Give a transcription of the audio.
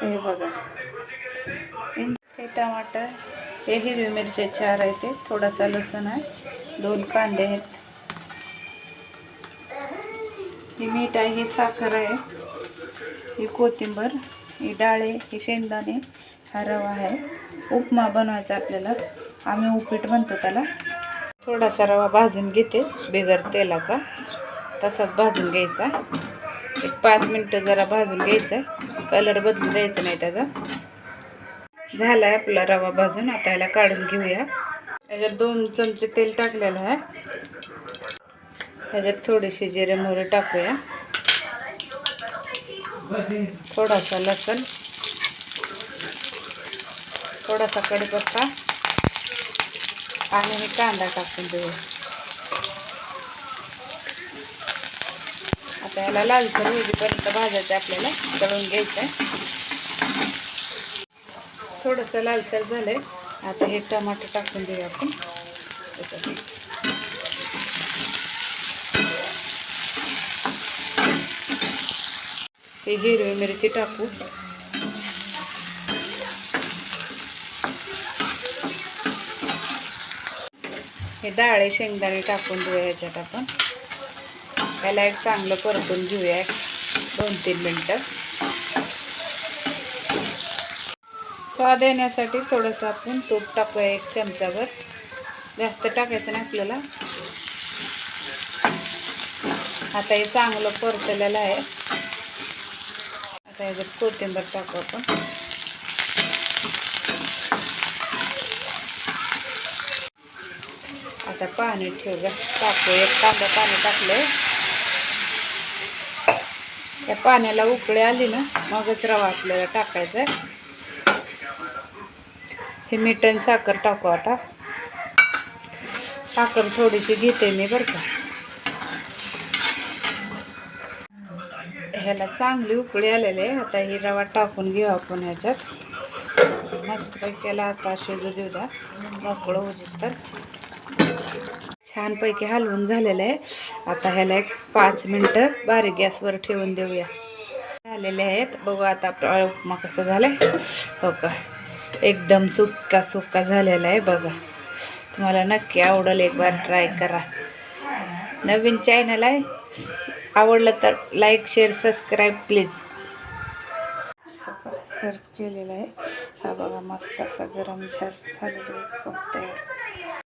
हे बघा. हे टमाटर हे हिरवी मिरची चार आहे ते थोडासा लसूण आहे. दोन कांदे आहेत. ही मीठ आहे ही साखर आहे. ही कोथिंबर ही डाळे ही शेंगदाणे हा रवा आहे. उपमा बनवायचा आपल्याला. आम्ही उपीट म्हणतो त्याला. थोडासा रवा भाजून घेते बिगर तेलाचा. तसाच भाजून घ्यायचा. एक पाच मिनटं जरा भाजून घ्यायचं. कलर बदलून द्यायचा नाही त्याचा. झाला आहे आपला रवा भाजून. आता ह्याला काढून घेऊया. त्याच्यात दोन चमचे तेल टाकलेलं आहे. ह्याच्यात थोडीशी जिरे मोरे टाकूया. थोडासा लसण. थोडासा कढीपत्ता आणि मी कांदा टाकून देऊया. त्याला याला लालसर होईपर्यंत भाजायचं आपल्याला तळून घ्यायचं आहे. थोडंसं लालसर झालंय. आता हे टमाटर टाकून देऊया आपण. त्याच्यात हे हिरवी मिरची टाकू. हे डाळे शेंगदाणे टाकून देऊया ह्याच्यात आपण. याला एक चांगलं परतून घेऊया. एक दोन तीन मिनटं. स्वाद येण्यासाठी थोडंसं आपण तूप टाकूया एक चमचाभर. जास्त टाकायचं नाही आपल्याला. आता हे चांगलं परतलेलं आहे. आता ह्याच्यात कोथिंबर टाकू आपण. आता पाणी ठेवूया. टाकू एक कांदा पाणी टाकलं या पाण्याला उकळी आली ना मगच रवा आपल्याला टाकायचा आहे. हे मीठ आणि साखर टाकू आता. साखर थोडीशी घेते मी बरं का. ह्याला चांगली उकळी आलेली आहे. आता ही रवा टाकून घेऊ आपण ह्याच्यात. मस्तपैकी केला आता शिजू देऊ द्या. मोकळं होतीस तर छानपैकी हलवून झालेलं आहे. आता ह्याला एक पाच मिनटं बारीक गॅसवर ठेवून देऊया. झालेले आहेत. बघू आता आपला उपमा झालं आहे हो का? एकदम सुक्का सुक्का झालेला आहे बघा. तुम्हाला नक्की आवडेल एक बार ट्राय करा. नवीन चॅनल आहे. आवडलं तर लाईक शेअर सबस्क्राईब प्लीज सर्व केलेला आहे. हा बघा मस्त असा गरम झालेला आहे. तयार.